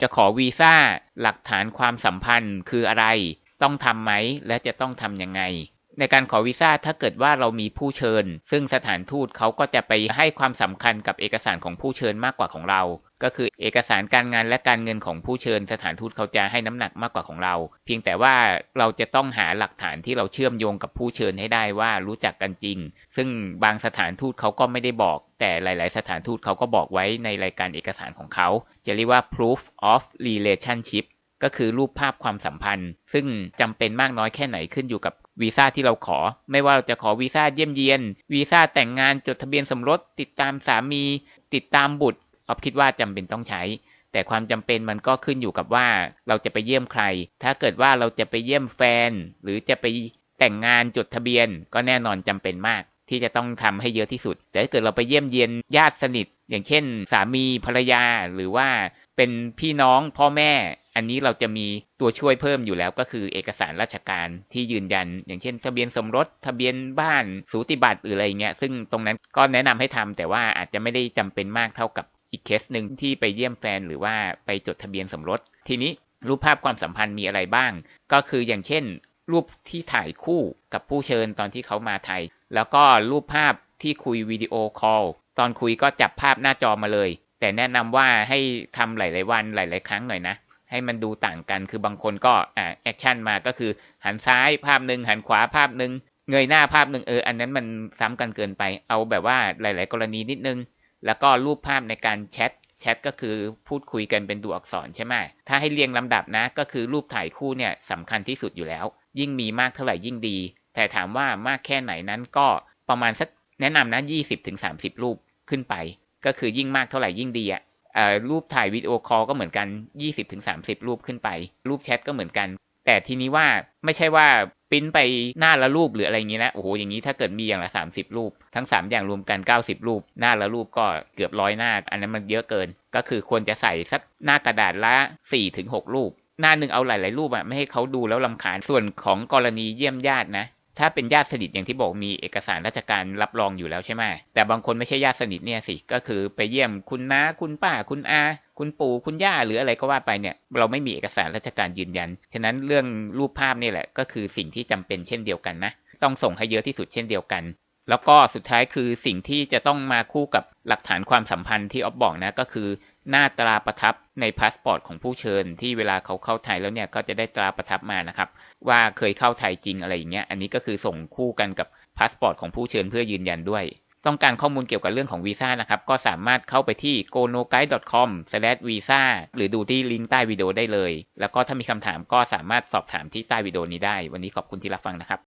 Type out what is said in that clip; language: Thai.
จะขอวีซ่าหลักฐานความสัมพันธ์คืออะไร ต้องทำไหมและจะต้องทำยังไง ในการขอวีซ่าถ้าเกิดว่าเรามีผู้เชิญ ซึ่งสถานทูตเขาก็จะไปให้ความสำคัญกับเอกสารของผู้เชิญมากกว่าของเรา ก็คือเอกสารการงานและการเงินของผู้เชิญ สถานทูตเขาจะให้น้ำหนักมากกว่าของเรา เพียงแต่ว่าเราจะต้องหาหลักฐานที่เราเชื่อมโยงกับผู้เชิญให้ได้ว่ารู้จักกันจริง ซึ่งบางสถานทูตเขาก็ไม่ได้บอก แต่หลาย ๆ สถานทูตเขาก็บอกไว้ในรายการเอกสารของเขา จะเรียกว่า proof of relationship ก็คือรูปภาพความสัมพันธ์ ซึ่งจำเป็นมากน้อยแค่ไหนขึ้นอยู่กับ วีซ่าที่เราขอ ไม่ว่าเราจะขอวีซ่าเยี่ยมเยียน วีซ่าแต่งงานจดทะเบียนสมรส ติดตามสามี ติดตามบุตรออฟคิดว่าจำเป็นต้องใช้ แต่ความจำเป็นมันก็ขึ้นอยู่กับว่าเราจะไปเยี่ยมใคร ถ้าเกิดว่าเราจะไปเยี่ยมแฟน หรือจะไปแต่งงานจดทะเบียน ก็แน่นอนจำเป็นมาก ที่จะต้องทำให้เยอะที่สุด แต่ถ้าเกิดเราไปเยี่ยมเยียนญาติสนิท อย่างเช่น สามีภรรยาหรือว่าเป็นพี่น้องพ่อแม่ อันนี้เราจะมีตัวช่วยเพิ่มอยู่แล้วก็คือเอกสารราชการที่ยืนยัน อย่างเช่น ทะเบียนสมรสทะเบียนบ้านสูติบัตรหรืออะไรเงี้ยซึ่งตรงนั้นก็แนะนำให้ทำแต่ว่าอาจจะไม่ได้จำเป็นมากเท่ากับอีกเคสหนึ่งที่ไปเยี่ยมแฟนหรือว่าไปจดทะเบียนสมรส ทีนี้รูปภาพความสัมพันธ์มีอะไรบ้าง ก็คืออย่างเช่น รูปที่ถ่ายคู่กับผู้เชิญตอนที่เขามาไทย แล้วก็รูปภาพที่คุยวิดีโอคอลตอนคุยก็จับภาพหน้าจอมาเลย แต่แนะนำว่าให้ทำหลาย ๆ วันหลาย ๆ ครั้งหน่อยนะ ให้มันดูต่างกัน คือบางคนก็อ่าแอคชั่นมาก็คือหันซ้ายภาพหนึ่งหันขวาภาพหนึ่งเงยหน้าภาพหนึ่งเอออันนั้นมันซ้ำกันเกินไป เอาแบบว่าหลาย ๆ กรณีนิดนึง แล้วก็รูปภาพในการแชทแชทก็คือพูดคุยกันเป็นตัวอักษรใช่ไหมถ้าให้เรียงลำดับนะ ก็คือรูปถ่ายคู่เนี่ยสำคัญที่สุดอยู่แล้ว ยิ่งมีมากเท่าไหร่ยิ่งดี แต่ถามว่ามากแค่ไหนนั้นก็ประมาณสักแนะนำนะ20-30 รูปขึ้นไป ก็คือยิ่งมากเท่าไหร่ยิ่งดีอะ รูปถ่ายวิดีโอคอลก็เหมือนกัน 20-30 รูปขึ้นไป รูปแชทก็เหมือนกัน แต่ทีนี้ว่าไม่ใช่ว่าปิ้นไปหน้าละรูปหรืออะไรอย่างนี้นะโอ้โหอย่างนี้ถ้าเกิดมีอย่างละ 30 รูป ทั้ง 3 อย่างรวมกัน 90 รูป หน้าละรูปก็เกือบร้อยหน้า อันนั้นมันเยอะเกิน ก็คือควรจะใส่สักหน้ากระดาษละ 4-6 รูป หน้าหนึ่งเอาหลาย ๆ รูปอะไม่ให้เขาดูแล้วลำคาญส่วนของกรณีเยี่ยมญาตินะ ถ้าเป็นญาติสนิทอย่างที่บอกมีเอกสารราชการรับรองอยู่แล้วใช่ไหมแต่บางคนไม่ใช่ญาติสนิทเนี่ยสิก็คือไปเยี่ยมคุณน้าคุณป้าคุณอา คุณปู่คุณย่าหรืออะไรก็ว่าไปเนี่ย เราไม่มีเอกสารราชการยืนยัน ฉะนั้นเรื่องรูปภาพนี่แหละก็คือสิ่งที่จำเป็นเช่นเดียวกันนะต้องส่งให้เยอะที่สุดเช่นเดียวกัน แล้วก็สุดท้ายคือสิ่งที่จะต้องมาคู่กับหลักฐานความสัมพันธ์ที่ออฟบอกนะก็คือ หน้าตราประทับในพาสปอร์ตของผู้เชิญ ที่เวลาเขาเข้าไทยแล้วเนี่ยก็จะได้ตราประทับมานะครับ ว่าเคยเข้าไทยจริงอะไรอย่างเงี้ยอันนี้ก็คือส่งคู่กันกับพาสปอร์ตของผู้เชิญเพื่อยืนยันด้วย ต้องการข้อมูลเกี่ยวกับเรื่องของวีซ่านะครับ ก็สามารถเข้าไปที่ gonoguide.com/visa หรือดูที่ลิงก์ใต้วิดีโอได้เลย แล้วก็ถ้ามีคำถามก็สามารถสอบถามที่ใต้วิดีโอนี้ได้ วันนี้ขอบคุณที่รับฟังนะครับ